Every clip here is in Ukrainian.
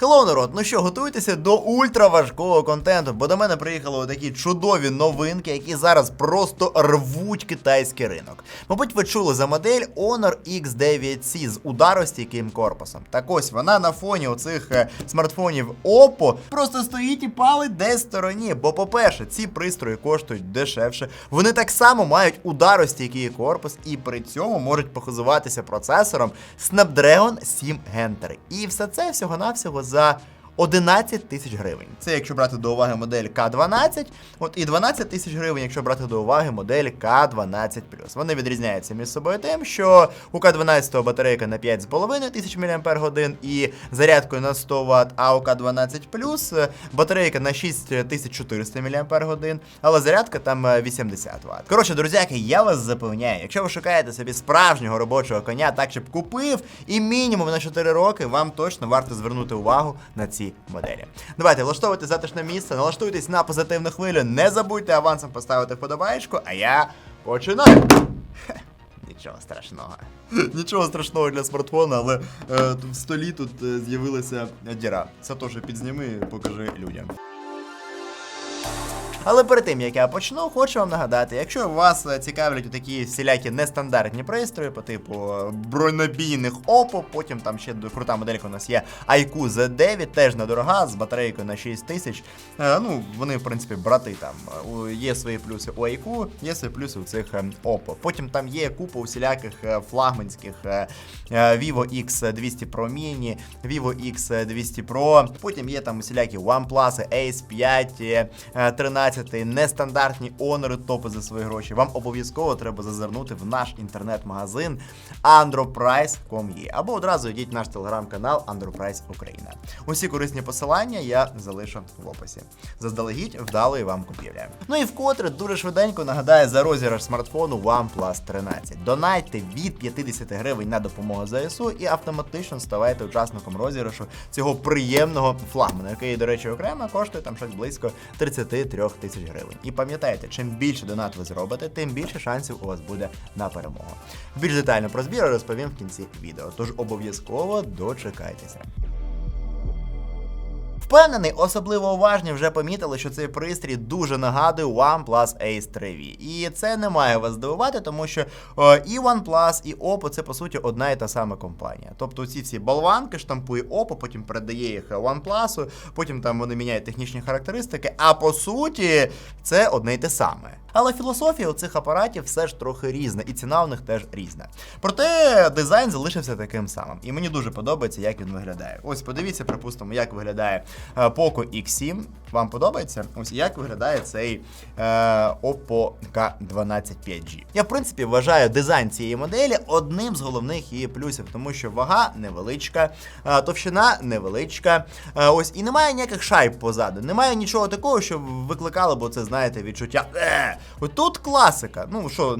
Хеллоу, народ, ну що, готуйтеся до ультраважкого контенту, бо до мене приїхали такі чудові новинки, які зараз просто рвуть китайський ринок. Мабуть, ви чули за модель Honor X9C з ударостійким корпусом. Так ось вона на фоні оцих е, смартфонів Oppo просто стоїть і палить десь в стороні. Бо, по-перше, ці пристрої коштують дешевше. Вони так само мають ударостійкий корпус і при цьому можуть похизуватися процесором Snapdragon 7 Gen 3. І все це всього-навсього за 11 тисяч гривень. Це якщо брати до уваги модель К12, от і 12 тисяч гривень, якщо брати до уваги модель К12 Вони відрізняються між собою тим, що у К12 батарейка на 5,5 тисяч мАч і зарядкою на 100 Вт, а у К12 батарейка на 6400 мАч, але зарядка там е, 80 Вт. Коротше, друзяки, я вас запевняю, якщо ви шукаєте собі справжнього робочого коня, так щоб купив і мінімум на 4 роки, вам точно варто звернути увагу на ці моделі. Давайте влаштовуйте затишне місце, налаштуйтесь на позитивну хвилю, не забудьте авансом поставити вподобаєчку, а я починаю. Нічого страшного. Нічого страшного для смартфона, але е, в столі тут е, з'явилася діра. Теж підзніми, покажи людям. Але перед тим як я почну, хочу вам нагадати, якщо вас е, цікавлять такі всілякі нестандартні пристрої по типу е, бронебійних Oppo, потім там ще крута моделька у нас є IQ Z9, теж недорога, з батарейкою на 6000. Е, ну, вони, в принципі, брати там. Є свої плюси у IQ, є свої плюси у цих е, Oppo. Потім там є купа усіляких флагманських Vivo X200 Pro Mini, Vivo X200 Pro, потім є там усілякі OnePlus, Ace 5, е, е, 13, нестандартні Honor топи за свої гроші. Вам обов'язково треба зазирнути в наш інтернет-магазин androprice.com.ua або одразу йдіть в наш телеграм-канал Androprice Україна. Усі корисні посилання я залишу в описі. Заздалегідь вдалої вам купівлі. Ну і вкотре дуже швиденько нагадаю за розіграш смартфону OnePlus 13. Донайте від 50 гривень на допомогу ЗСУ і автоматично ставайте учасником розіграшу цього приємного флагмана, який, до речі, окремо коштує там щось близько 33 тисяч гривень. І пам'ятайте, чим більше донат ви зробите, тим більше шансів у вас буде на перемогу. Більш детально про збір розповім в кінці відео, тож обов'язково дочекайтеся. Впевнений, особливо уважні вже помітили, що цей пристрій дуже нагадує OnePlus Ace 3V. І це не має вас здивувати, тому що е, і OnePlus, і Oppo це по суті одна і та сама компанія. Тобто ці всі болванки штампує Oppo, потім передає їх OnePlus, потім там вони міняють технічні характеристики, а по суті це одне й те саме. Але філософія у цих апаратів все ж трохи різна, і ціна у них теж різна. Проте дизайн залишився таким самим. І мені дуже подобається, як він виглядає. Ось подивіться, припустимо, як виглядає Poco X7. Вам подобається? Ось як виглядає цей е, Oppo K12 5G. Я, в принципі, вважаю дизайн цієї моделі одним з головних її плюсів, тому що вага невеличка, е, товщина невеличка. Е, ось і немає ніяких шайб позаду. Немає нічого такого, що викликало, бо це, знаєте, відчуття. Е! Тут класика. Ну що,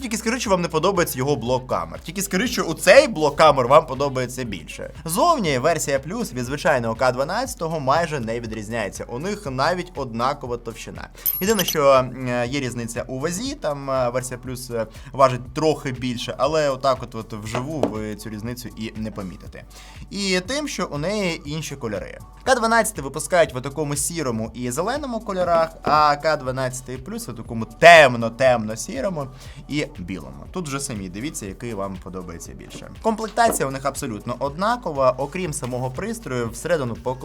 тільки скажи, що вам не подобається його блок камер. Тільки скажи, що у цей блок камер вам подобається більше. Зовні версія плюс від звичайного К12 майже не відрізняється. У них навіть однакова товщина. Єдине, що е, є різниця у вазі, там е, версія плюс е, важить трохи більше, але отак, от, от вживу ви цю різницю і не помітите. І тим, що у неї інші кольори. К12 випускають в такому сірому і зеленому кольорах, а К12 плюс в такому темно-темно-сірому і білому. Тут вже самі дивіться, який вам подобається більше. Комплектація у них абсолютно однакова, окрім самого пристрою, всередину поклали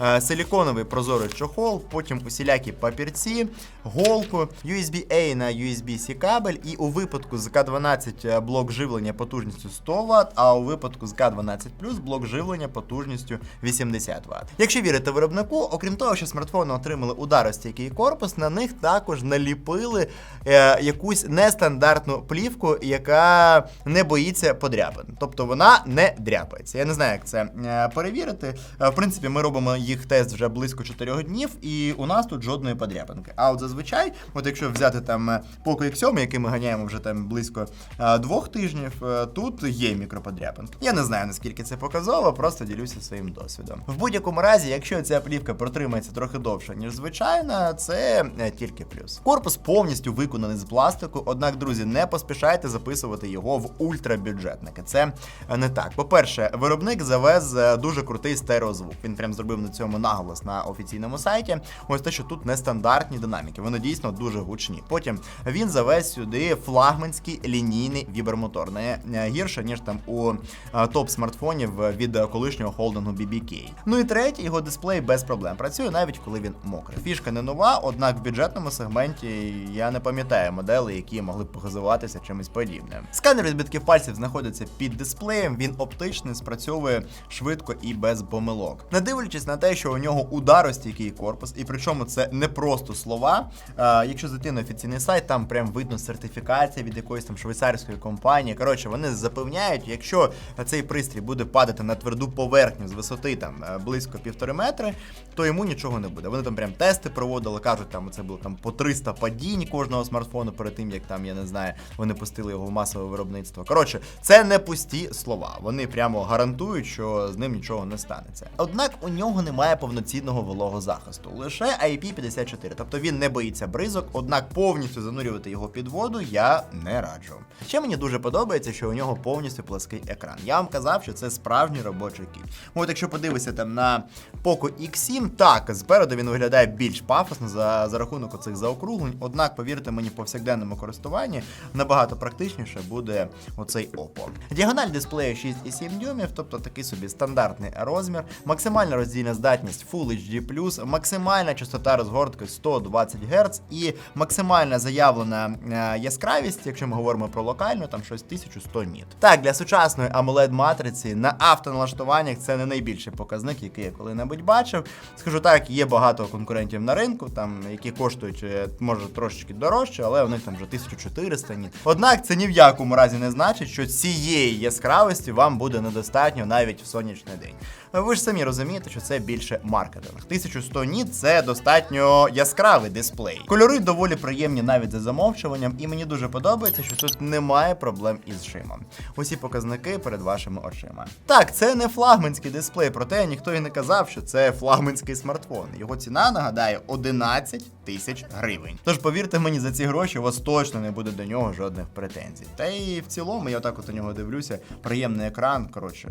е, силіконовий прозорий чохол, потім усілякі папірці, голку, USB-A на USB-C кабель, і у випадку з К12 блок живлення потужністю 100 Вт, а у випадку з К12 блок живлення потужністю 80 Вт. Якщо вірити виробнику, окрім того, що смартфони отримали ударостійкий корпус, на них також наліпили е, якусь нестандартну плівку, яка не боїться подряпин. Тобто вона не дряпається. Я не знаю, як це е, перевірити. Е, в принципі, принципі, ми робимо їх тест вже близько 4 днів, і у нас тут жодної подряпинки. А от зазвичай, от якщо взяти там е, Poco X7, який ми ганяємо вже там близько е, двох тижнів, е, тут є мікроподряпинки. Я не знаю наскільки це показово, просто ділюся своїм досвідом. В будь-якому разі, якщо ця плівка протримається трохи довше, ніж звичайна, це е, тільки плюс. Корпус повністю виконаний з пластику, однак, друзі, не поспішайте записувати його в ультрабюджетники. Це е, не так. По-перше, виробник завез е, дуже крутий стереозвук. Він прям зробив на цьому наголос на офіційному сайті. Ось те, що тут нестандартні динаміки, вони дійсно дуже гучні. Потім він завез сюди флагманський лінійний вібермотор. Не гірше, ніж там у е, топ смартфонів від колишнього холдингу BBK. Ну і третє, його дисплей без проблем працює навіть коли він мокрий. Фішка не нова, однак в бюджетному сегменті я не пам'ятаю моделей, які могли б похизуватися чимось подібним. Сканер відбитків пальців знаходиться під дисплеєм, він оптичний, спрацьовує швидко і без помилок. Не дивлячись на те, що у нього ударостійкий корпус, і причому це не просто слова. А, якщо зайти на офіційний сайт, там прям видно сертифікація від якоїсь там швейцарської компанії. Коротше, вони запевняють, якщо цей пристрій буде падати на тверду поверхню з висоти там е, близько півтори метри, то йому нічого не буде. Вони там прям тести проводили, кажуть, там це було там по 300 падінь кожного смартфону перед тим, як там, я не знаю, вони пустили його в масове виробництво. Коротше, це не пусті слова. Вони прямо гарантують, що з ним нічого не станеться. Однак у нього немає повноцінного вологозахисту, лише IP54, тобто він не боїться бризок, однак повністю занурювати його під воду я не раджу. Ще мені дуже подобається, що у нього повністю плаский екран. Я вам казав, що це справжній робочий кіт. От якщо подивитися там на Poco X7, так, спереду він виглядає більш пафосно за, за рахунок оцих заокруглень, однак, повірте мені, повсякденному користуванні набагато практичніше буде оцей Oppo. Діагональ дисплею 6,7 дюймів, тобто такий собі стандартний розмір, максимальна роздільна здатність Full HD+, максимальна частота розгортки 120 Гц і максимальна заявлена е, яскравість, якщо ми говоримо про локальну, там щось 1100 ніт. Так, для сучасної AMOLED матриці на автоналаштуваннях це не найбільший показник, який я коли-небудь бачив. Скажу так, є багато конкурентів на ринку, там які коштують е, може трошечки дорожче, але у них там вже 1400 ніт. Однак це ні в якому разі не значить, що цієї яскравості вам буде недостатньо навіть в сонячний день. Ви ж самі розумієте, що це більше маркетинг. 1100 ніт це достатньо яскравий дисплей. Кольори доволі приємні навіть за замовчуванням, і мені дуже подобається, що тут немає проблем із шимом. Усі показники перед вашими очима. Так, це не флагманський дисплей, проте ніхто і не казав, що це флагманський смартфон. Його ціна нагадаю 11 тисяч гривень. Тож повірте мені, за ці гроші у вас точно не буде до нього жодних претензій. Та і в цілому я отак от у нього дивлюся. Приємний екран, коротше,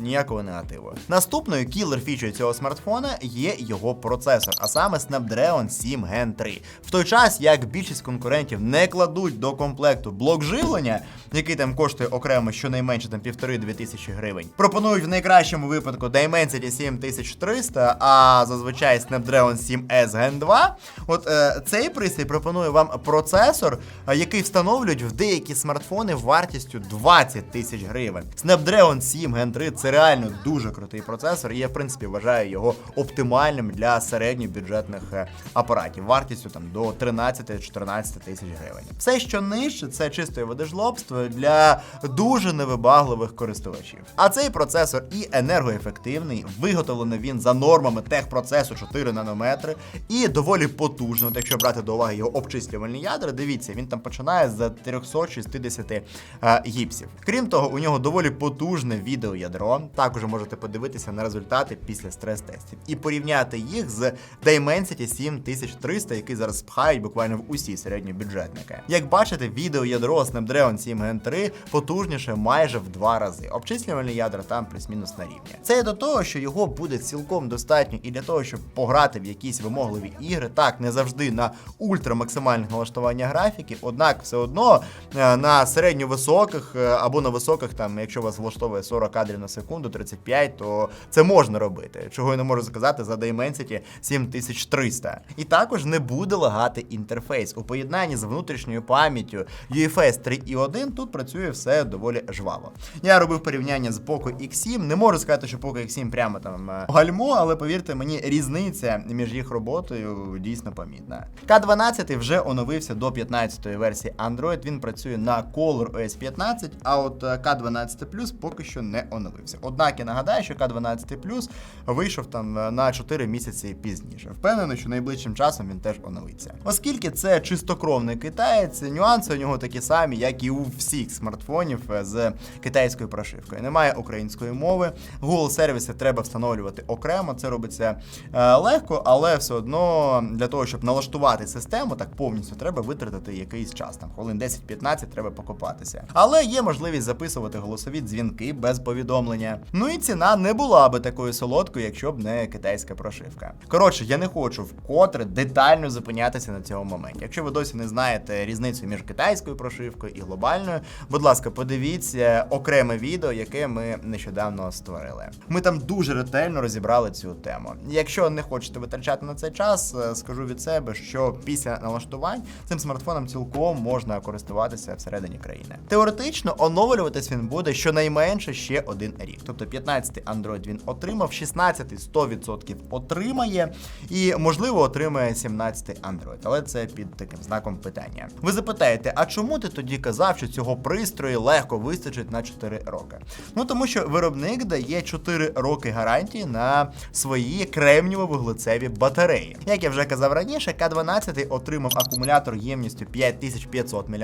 ніякого негативу. Наступною кілер фічою цього смартфона є його процесор, а саме Snapdragon 7 Gen 3. В той час, як більшість конкурентів не кладуть до комплекту блок живлення, який там коштує окремо щонайменше там півтори-дві тисячі гривень. Пропонують в найкращому випадку Dimensity 7300, а зазвичай Snapdragon 7S Gen 2. От е, цей пристрій пропонує вам процесор, е, який встановлюють в деякі смартфони вартістю 20 тисяч гривень. Snapdragon 7 Gen 3 це реально дуже крутий процесор, і я в принципі вважаю його оптимальним для середньобюджетних е, апаратів, вартістю там до 13-14 тисяч гривень. Все, що нижче, це чистої води жлобство для дуже невибагливих користувачів. А цей процесор і енергоефективний, виготовлений він за нормами техпроцесу 4 нанометри, і доволі потужно, якщо брати до уваги його обчислювальні ядра, дивіться, він там починає з 360 е, гіпсів. Крім того, у нього доволі потужне відеоядро. Також можете подивитися на результати після стрес-тестів і порівняти їх з Dimensity 7300, який зараз пхають буквально в усі середньобюджетники. Як бачите, відеоядро Snapdragon 7 Gen 3 потужніше майже в два рази. Обчислювальні ядра там плюс-мінус на рівні. Це до того, що його буде цілком достатньо і для того, щоб пограти в якісь вимогливі ігри. Так, не завжди на ультрамаксимальних налаштування графіки, однак все одно е, на середньовисоких е, або на високих, там, якщо вас влаштовує 40 кадрів на секунду, 35, то це можна робити. Чого я не можу сказати за Dimensity 7300. І також не буде лагати інтерфейс. У поєднанні з внутрішньою пам'яттю UFS 3.1 тут працює все доволі жваво. Я робив порівняння з Poco X7. Не можу сказати, що Poco X7 прямо там е, гальмо, але повірте мені, різниця між їх роботою дійсно помітна. К12 вже оновився до 15-ї версії Android. Він працює на Color OS 15, а от е, К12 Plus поки що не оновився. Однак я нагадаю, що К12 Plus вийшов там е, на 4 місяці пізніше. Впевнений, що найближчим часом він теж оновиться. Оскільки це чистокровний китаєць, нюанси у нього такі самі, як і у всіх смартфонів е, з китайською прошивкою. Немає української мови. Google сервіси треба встановлювати окремо. Це робиться е, легко, але все одно для того, щоб налаштувати систему так повністю, треба витратити якийсь час. Там хвилин 10-15 треба покопатися. Але є можливість записувати голосові дзвінки без повідомлення. Ну і ціна не була би такою солодкою, якщо б не китайська прошивка. Коротше, я не хочу вкотре детально зупинятися на цьому моменті. Якщо ви досі не знаєте різницю між китайською прошивкою і глобальною, будь ласка, подивіться окреме відео, яке ми нещодавно створили. Ми там дуже ретельно розібрали цю тему. Якщо не хочете витрачати на цей час, е, скажу від себе, що після налаштувань цим смартфоном цілком можна користуватися всередині країни. Теоретично оновлюватись він буде щонайменше ще один рік. Тобто 15-й Android він отримав, 16-й 100% отримає, і можливо отримає 17-й Android. Але це під таким знаком питання. Ви запитаєте, а чому ти тоді казав, що цього пристрою легко вистачить на 4 роки? Ну тому що виробник дає 4 роки гарантії на свої кремнієво-вуглецеві батареї. Як я вже казав раніше, К12 отримав акумулятор ємністю 5500 мАч,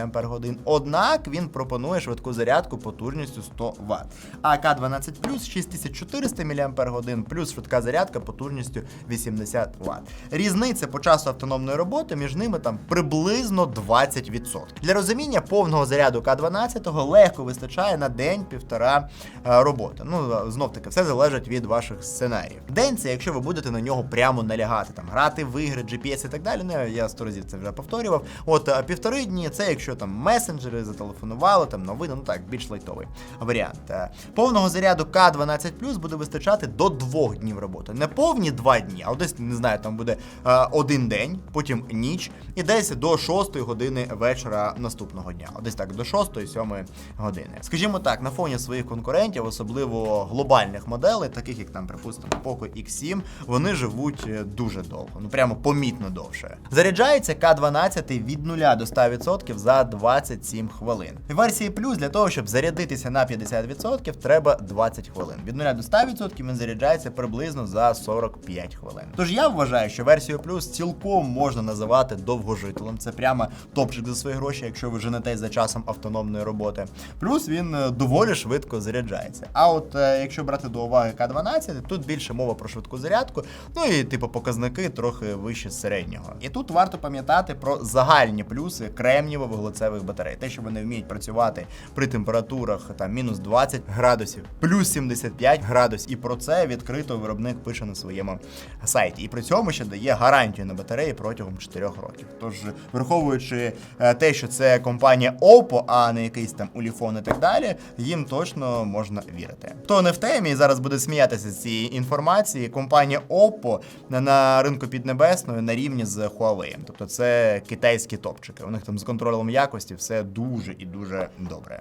однак він пропонує швидку зарядку потужністю 100 Вт. А К12 плюс 6400 мАч плюс швидка зарядка потужністю 80 Вт. Різниця по часу автономної роботи між ними там приблизно 20%. Для розуміння повного заряду К12 легко вистачає на день-півтора е, роботи. Ну знов таки, все залежить від ваших сценаріїв. День це якщо ви будете на нього прямо налягати, там грати в ігри, GPS і так далі. Ну я сто разів це вже повторював. От а півтори дні це якщо там месенджери зателефонували, там новини, ну так, більш лайтовий варіант. Е, Повного заряду К12 буде вистачати до двох днів роботи. Не повні два дні, а десь не знаю, там буде е, один день, потім ніч, і десь до 6 години вечора наступного дня. Десь так, до 6-7 години. Скажімо так, на фоні своїх конкурентів, особливо глобальних моделей, таких як там, припустимо, Poco X7, вони живуть е, дуже довго, ну прямо помітно довше. Заряджається К12 від 0 до 100% за 27 хвилин. В версії плюс для того, щоб зарядитися на 50%, треба 20 хвилин. Від 0 до 100% він заряджається приблизно за 45 хвилин. Тож я вважаю, що версію плюс цілком можна називати довгожителем. Це прямо топчик за свої гроші, якщо ви женетесь за часом автономної роботи. Плюс він е, доволі швидко заряджається. А от е, якщо брати до уваги К12, тут більше мова про швидку зарядку, ну і типу показники трохи вище середнього. І тут варто пам'ятати про загальні плюси кремнієво-вуглецевих батарей. Те, що вони вміють працювати при температурах там мінус 20 градусів, плюс 75 градусів. І про це відкрито виробник пише на своєму сайті. І при цьому ще дає гарантію на батареї протягом 4 років. Тож, враховуючи е, те, що це компанія Oppo, а не якийсь там Ulefone і так далі, їм точно можна вірити. Хто не в темі зараз буде сміятися з цієї інформації, компанія Oppo на ринку піднебесною на рівні з Huawei. Тобто це китайські топчики. У них там з контролем якості все дуже і дуже добре.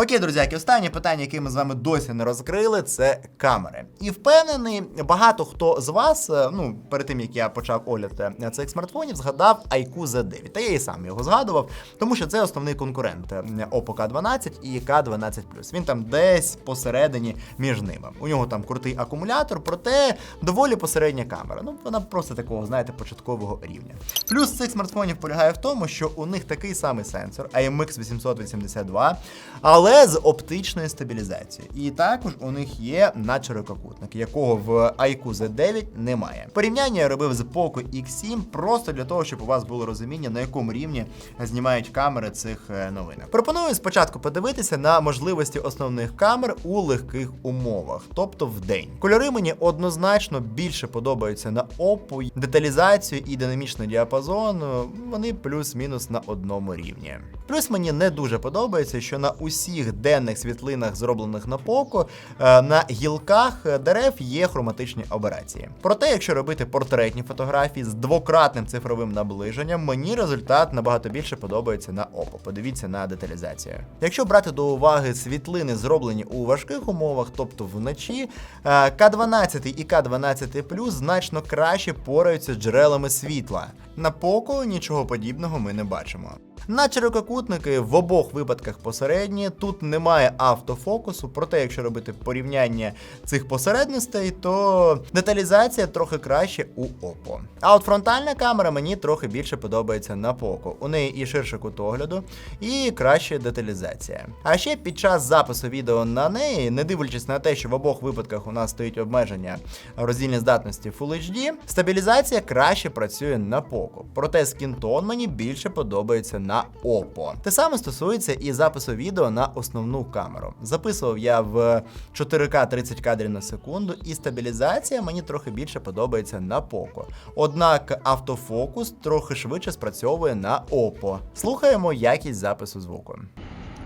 Окей, друзяки, останнє питання, яке ми з вами досі не розкрили, це камери. І впевнений, багато хто з вас, е, ну перед тим як я почав огляд е, цих смартфонів, згадав IQ Z9. Та я і сам його згадував, тому що це основний конкурент е, Oppo K12 і K12 Він там десь посередині між ними. У нього там крутий акумулятор, проте доволі посередня камера. Ну вона просто такого, знаєте, початкового рівня. Плюс цих смартфонів полягає в тому, що у них такий самий сенсор IMX 882, але з оптичною стабілізацією. І також у них є надширококутник, якого в IQ Z9 немає. Порівняння я робив з Poco X7 просто для того, щоб у вас було розуміння, на якому рівні знімають камери цих е, новинок. Пропоную спочатку подивитися на можливості основних камер у легких умовах, тобто в день. Кольори мені однозначно більше подобаються на Oppo. Деталізацію і динамічний діапазон е, вони плюс-мінус на одному рівні. Плюс мені не дуже подобається, що на усіх денних світлинах, зроблених на Poco, е, на гілках дерев є хроматичні аберації. Проте, якщо робити портретні фотографії з двократним цифровим наближенням, мені результат набагато більше подобається на Oppo. Подивіться на деталізацію. Якщо брати до уваги світлини, зроблені у важких умовах, тобто вночі, е, К12 і К12 Plus значно краще пораються з джерелами світла. На Poco нічого подібного ми не бачимо. На чотирикутники в обох випадках посередні. Тут немає автофокусу, проте, якщо робити порівняння цих посередностей, то деталізація трохи краще у Oppo. А от фронтальна камера мені трохи більше подобається на Poco. У неї і ширше кут огляду, і краща деталізація. А ще під час запису відео на неї, не дивлячись на те, що в обох випадках у нас стоїть обмеження роздільної здатності Full HD, стабілізація краще працює на Poco. Проте скінтон мені більше подобається на Oppo. Те саме стосується і запису відео на основну камеру. Записував я в 4К 30 кадрів на секунду, і стабілізація мені трохи більше подобається на Poco. Однак автофокус трохи швидше спрацьовує на Oppo. Слухаємо якість запису звуку.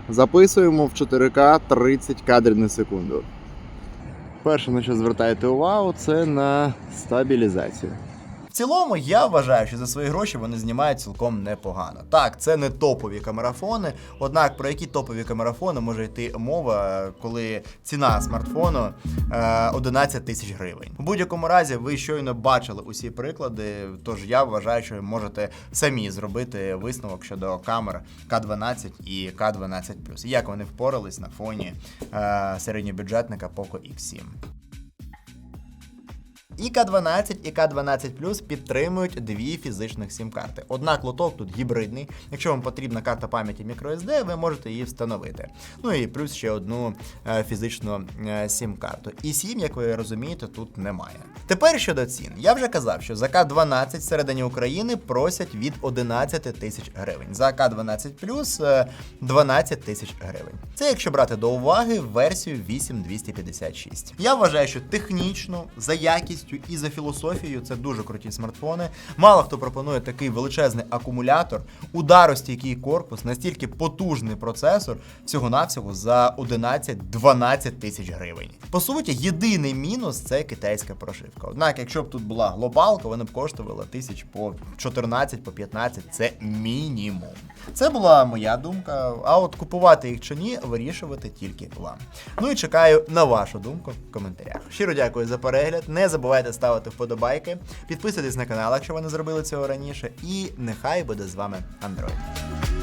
Записуємо в 4К 30 кадрів на секунду. Перше, на що звертаєте увагу, це на стабілізацію. Цілому я вважаю, що за свої гроші вони знімають цілком непогано. Так, це не топові камерафони, однак про які топові камерафони може йти мова, коли ціна смартфону е, 11 тисяч гривень. У будь-якому разі ви щойно бачили усі приклади, тож я вважаю, що можете самі зробити висновок щодо камер К12 і К12 і як вони впорались на фоні е, середньобюджетника Poco X7. І К12, і К12 Plus підтримують дві фізичних сім-карти. Однак лоток тут гібридний. Якщо вам потрібна карта пам'яті microSD, ви можете її встановити. Ну і плюс ще одну е, фізичну е, сім-карту. І сім, як ви розумієте, тут немає. Тепер щодо цін. Я вже казав, що за К12 всередині України просять від 11 тисяч гривень. За К12 Plus е, 12 тисяч гривень. Це якщо брати до уваги версію 8256. Я вважаю, що технічно, за якістю і за філософією це дуже круті смартфони. Мало хто пропонує такий величезний акумулятор, ударостійкий корпус, настільки потужний процесор, всього-навсього за 11-12 тисяч гривень. По суті, єдиний мінус це китайська прошивка. Однак, якщо б тут була глобалка, вони б коштували тисяч по 14, по 15, це мінімум. Це була моя думка. А от купувати їх чи ні, вирішувати тільки вам. Ну і чекаю на вашу думку в коментарях. Щиро дякую за перегляд. Не забувайте ставити вподобайки, підписуйтесь на канал, якщо ви не зробили цього раніше. І нехай буде з вами Android.